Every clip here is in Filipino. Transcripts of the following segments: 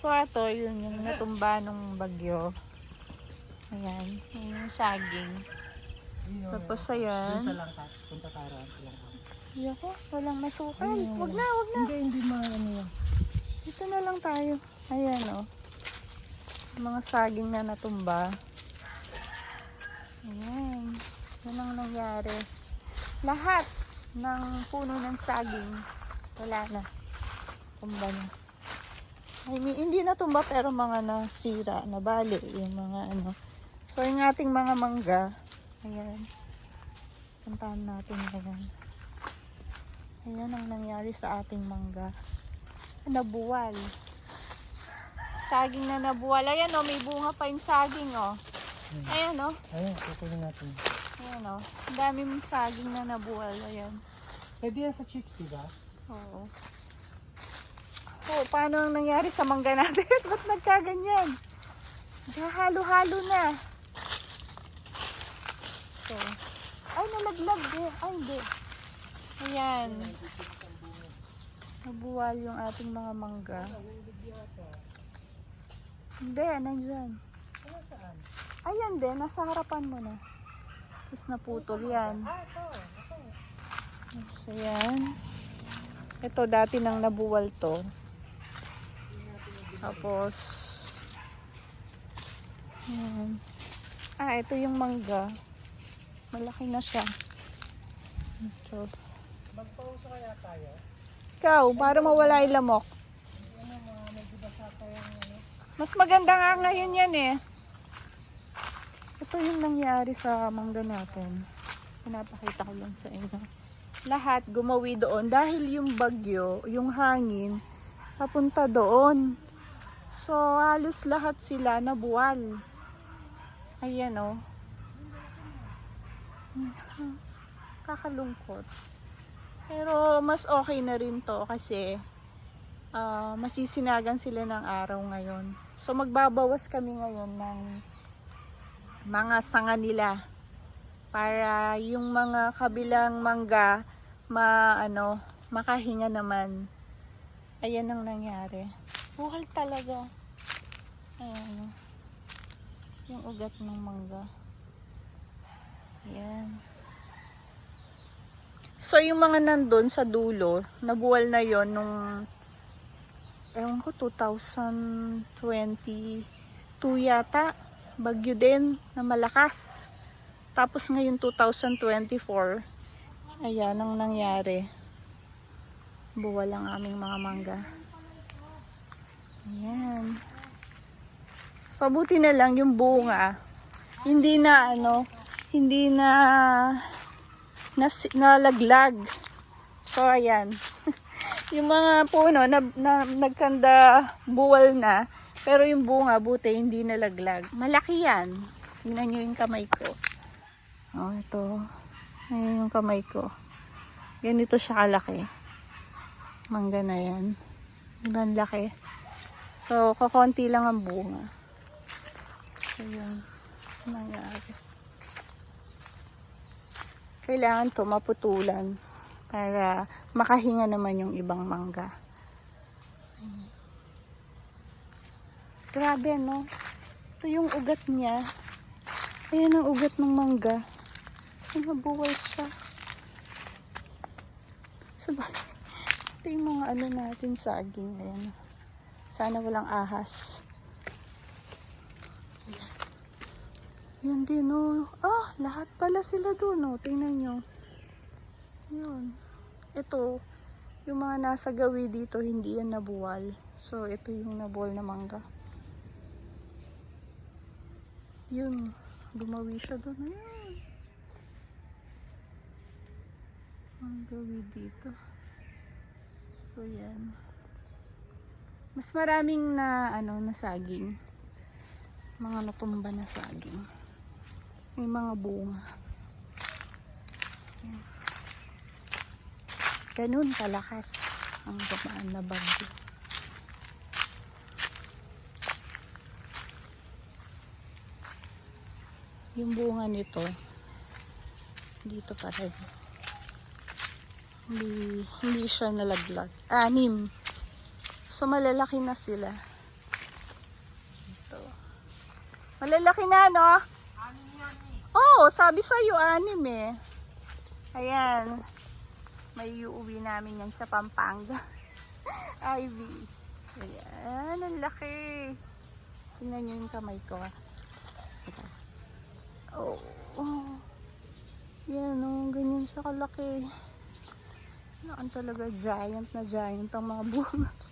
So, ito, yun yung natumba nung bagyo. Ayan, yun yung saging. Tapos, ayan. Isa lang punta tara, lang ka. Yoko, walang masukal. Wag na, wag na. Hindi, hindi ma, ano yan. Dito na lang tayo. Ayan, oh. Mga saging na natumba. Ayan. Yan ang nangyari. Lahat ng puno ng saging, wala na. Tumba na. I mean, hindi na tumba pero mga nasira, nabali. Yung mga ano. So, yung ating mga mangga, ayan. Puntahan natin ayan. Ayan ang nangyari sa ating mangga nabuwal. Saging na nabuwal. Ayan o, may bunga pa yung saging o. Ayan o. Ayun, kukunin natin. Ayan o. Ang dami mong saging na nabuwal. Ayan. Pwede yan sa chips, di ba? Oo. Oh, paano ang nangyari sa mangga natin? Ba't nagkaganyan? Halo-halo na. So, ay, nalaglag eh. Ay, hindi. Ayan. Nabuwal yung ating mga mangga. Hindi, saan? Ayan din, nasa harapan mo na. Tapos naputol yan. Ito. Ito. So, yan. Ito, dati nang nabuwal to. Tapos, yan. Ah, ito yung mangga. Malaki na siya. Ito. Magpauso kaya tayo? Ikaw, para mawala yung lamok. Ano, mga nagbibasa tayong ano? Mas maganda nga ngayon yan eh. Ito yung nangyari sa mangga natin. Pinapakita ko lang sa inyo. Lahat gumawi doon dahil yung bagyo, yung hangin, papunta doon. So, halos lahat sila nabuwal. Ayan o. Kakalungkot. Pero mas okay na rin to kasi ah, masisinagan sila ng araw ngayon. So magbabawas kami ngayon ng mga sanga nila para yung mga kabilang mangga ma ano makahinga naman. Ayan ang nangyari. Buhal talaga. Ayan. Yung ugat ng mangga. Ayan. So, yung mga nandun sa dulo, nabuwal na yon nung ewan ko, 2022 yata. Bagyo din na malakas. Tapos ngayon 2024, ayan ang nangyari. Buwal ang aming mga mangga. Ayan. So, buti na lang yung bunga. Hindi na ano, hindi na nas, nalaglag. So, ayan. yung mga puno na, na nagkanda buwal na, pero yung bunga, buti, hindi nalaglag. Malaki yan. Tingnan nyo yung kamay ko. Oh, ito. Ayan yung kamay ko. Ganito siya kalaki. Mangga na yan. Ibang laki. So, kakonti lang ang bunga. So, yun. Nangyari kailangan to maputulan para makahinga naman yung ibang mangga. Grabe, no? Ito yung ugat niya. Ayan ang ugat ng mangga. Kasi nabuwal siya. So, ito yung mga ano natin saging. Ayan. Sana walang ahas. Yan din, oh. Ah, lahat pala sila doon, oh. Tingnan nyo. Yun. Ito, yung mga nasa gawi dito, hindi yan nabuwal. So, ito yung nabuwal na mangga. Yun. Gumawi siya doon. Ayan. Ang gawi dito. So, yan. Mas maraming na, ano, na saging. Mga natumba na saging. May mga bunga. Ganun kalakas ang dumaan na bagyo. Yung bunga nito, dito pa rin. Hindi, hindi siya nalaglag. Anim. So, malalaki na sila. Malalaki na, no? Oo, oh, sabi sa'yo, anim eh. Ayan. May uuwi namin yan sa Pampanga. Ivy. Ayan, ang laki. Tingnan nyo yung kamay ko. ah. Ito. Oh. oh. Yan, oh, ganyan siya kalaki. Naan talaga giant na giant ang mga bunga.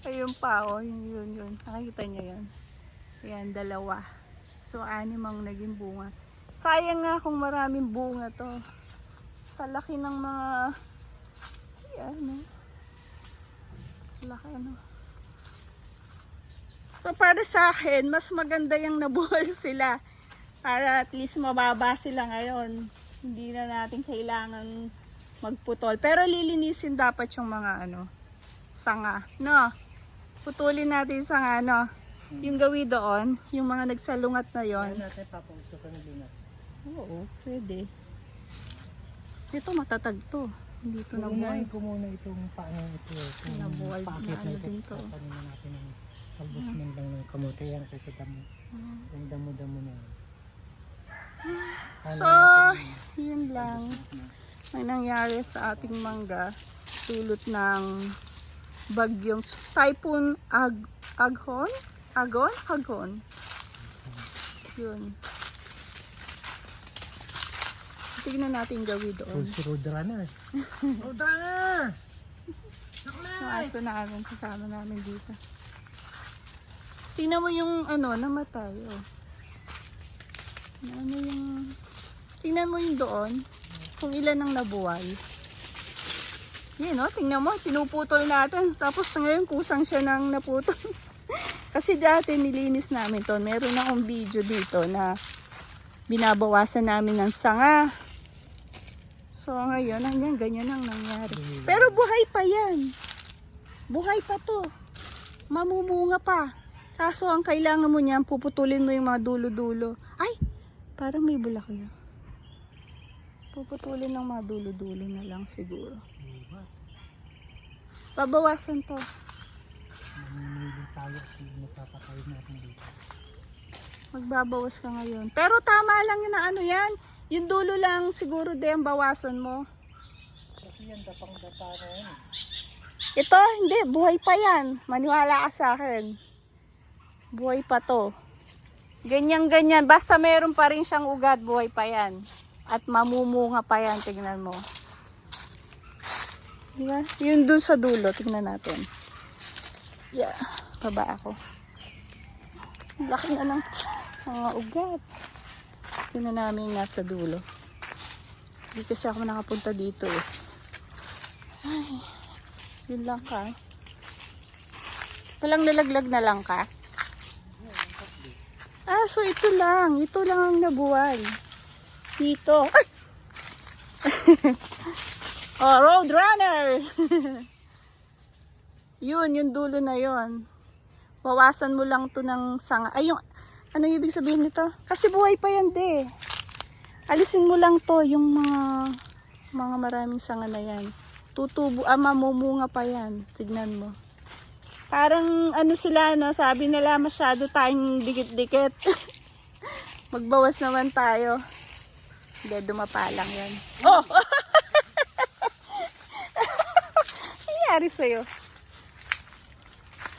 Ayun pa, oh, yun, yun, yun. Nakikita niyo yan. Ayan, dalawa. So, anim ang naging bunga. Sayang nga kung maraming bunga to. Sa laki ng mga... Ayan, oh. Laki, ano. So, para sa akin, mas maganda yung nabuhol sila. Para at least mababa sila ngayon. Hindi na natin kailangan magputol. Pero lilinisin dapat yung mga ano, sanga. No? Putulin natin yung sanga, no? Yung gawi doon, yung mga nagsalungat na yon. Ano natin papausukan na din natin. Oo, pwede. Ito matatag to. Hindi to nabuhay. Ko muna itong paano ito. Itong Nabuhay na ano din to. Na natin ng albusman lang ng kamote yan kasi damo. Mm. Yung damo-damo na yan. So, yun lang. May nangyari sa ating mangga. Tulot ng bagyong typhoon ag aghon? Agon? Agon. Yun. Tignan natin gawi doon. si Roadrunner. Roadrunner! Yung aso namin, kasama namin dito. Tingnan mo yung ano, namatay. Oh. Ano yung... Tingnan mo yung doon. Kung ilan ang nabuhay. Yan, oh, tingnan mo, pinuputol natin. Tapos ngayon, kusang siya nang naputol. Kasi dati nilinis namin to. Meron akong video dito na binabawasan namin ng sanga. So ngayon, hanggang ganyan ang nangyari. Pero buhay pa yan. Buhay pa to. Mamumunga pa. Kaso ang kailangan mo niyan, puputulin mo yung mga dulo-dulo. Ay, parang may bulaklak. Puputulin ng mga dulo-dulo na lang siguro. Babawasan to. Mamimili tayo at magpapatay natin dito. Magbabawas ka ngayon. Pero tama lang yun na ano yan. Yung dulo lang siguro din bawasan mo. Kasi yan na yan. eh. Ito, hindi. Buhay pa yan. Maniwala ka sa akin. Buhay pa to. Ganyan-ganyan. Basta meron pa rin siyang ugat, buhay pa yan. At mamumunga pa yan. Tignan mo. Diba? Yun dun sa dulo. Tignan natin. Yeah. Baba ako. Laki na ng mga ugat. Tignan namin yung nasa dulo. Hindi kasi ako nakapunta dito eh. Yun lang ka. Walang nalaglag na lang ka? Ah, so ito lang. Ito lang ang nabuhay. Dito. Ay! oh, road runner! yun, yung dulo na yun. Bawasan mo lang to ng sanga. Ay, yung, ano ibig sabihin nito? Kasi buhay pa yan, de. Alisin mo lang to, yung mga, mga maraming sanga na yan tutubo, ah, mamumunga pa yan. Tignan mo. Parang ano sila, no? sabi nila masyado tayong dikit-dikit. Magbawas naman tayo. Hindi, dumapa lang yan. Oh! Nangyari sa'yo?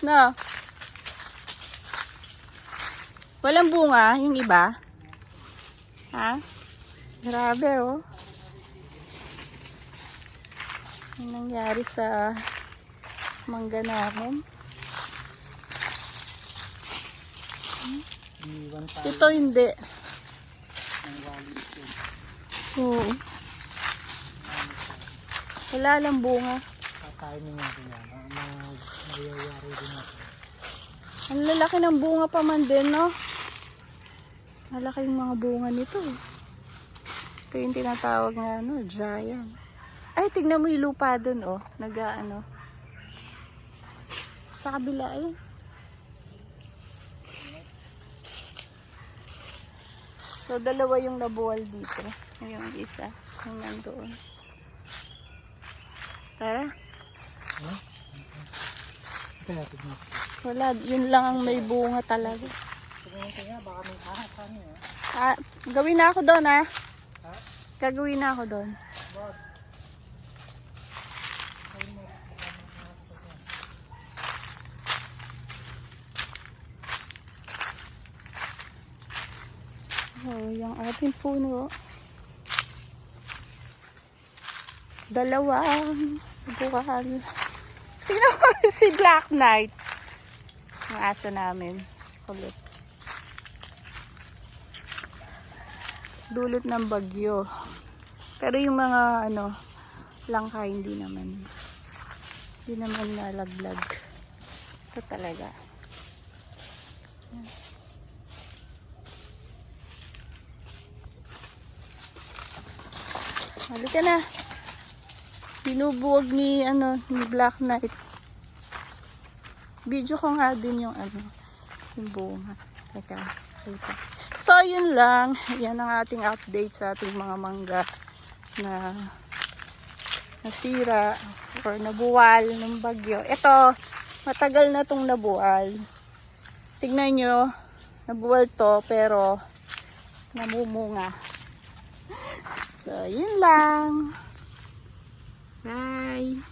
No. Walang bunga, yung iba? Ha? Grabe, oh. Ang nangyari sa mangga namin. Ito hindi. Oo. Wala lang bunga. Kakainin natin yan. Mayayari din natin. Ang lalaki ng bunga pa man din, no? Malaki yung mga bunga nito. eh. Ito yung tinatawag na, ano, giant. Ay, tignan mo yung lupa dun, oh. Naga, ano. Sa kabila, ayun. So, dalawa yung nabuwal dito. Yung isa, yung nandoon. Tara. Natin. Wala, yun lang ang may bunga talaga. Ah, gawin na ako doon ah. Gagawin na ako doon. Bakit? Oh, yung ating puno. Dalawang buwal. Tingnan si Black Knight. Ang aso namin. Kulit. Dulot ng bagyo. Pero yung mga ano, langka hindi naman. Hindi naman nalaglag. Ito talaga. Halika na. Binubuwag ni ano ni Black Knight. Video ko nga din yung ano yung bunga. Teka, teka. So yun lang. Yan ang ating update sa ating mga mangga na nasira or nabuwal ng bagyo. Ito, matagal na tong nabuwal. Tignan nyo, nabuwal to pero namumunga. So, yun lang. Bye.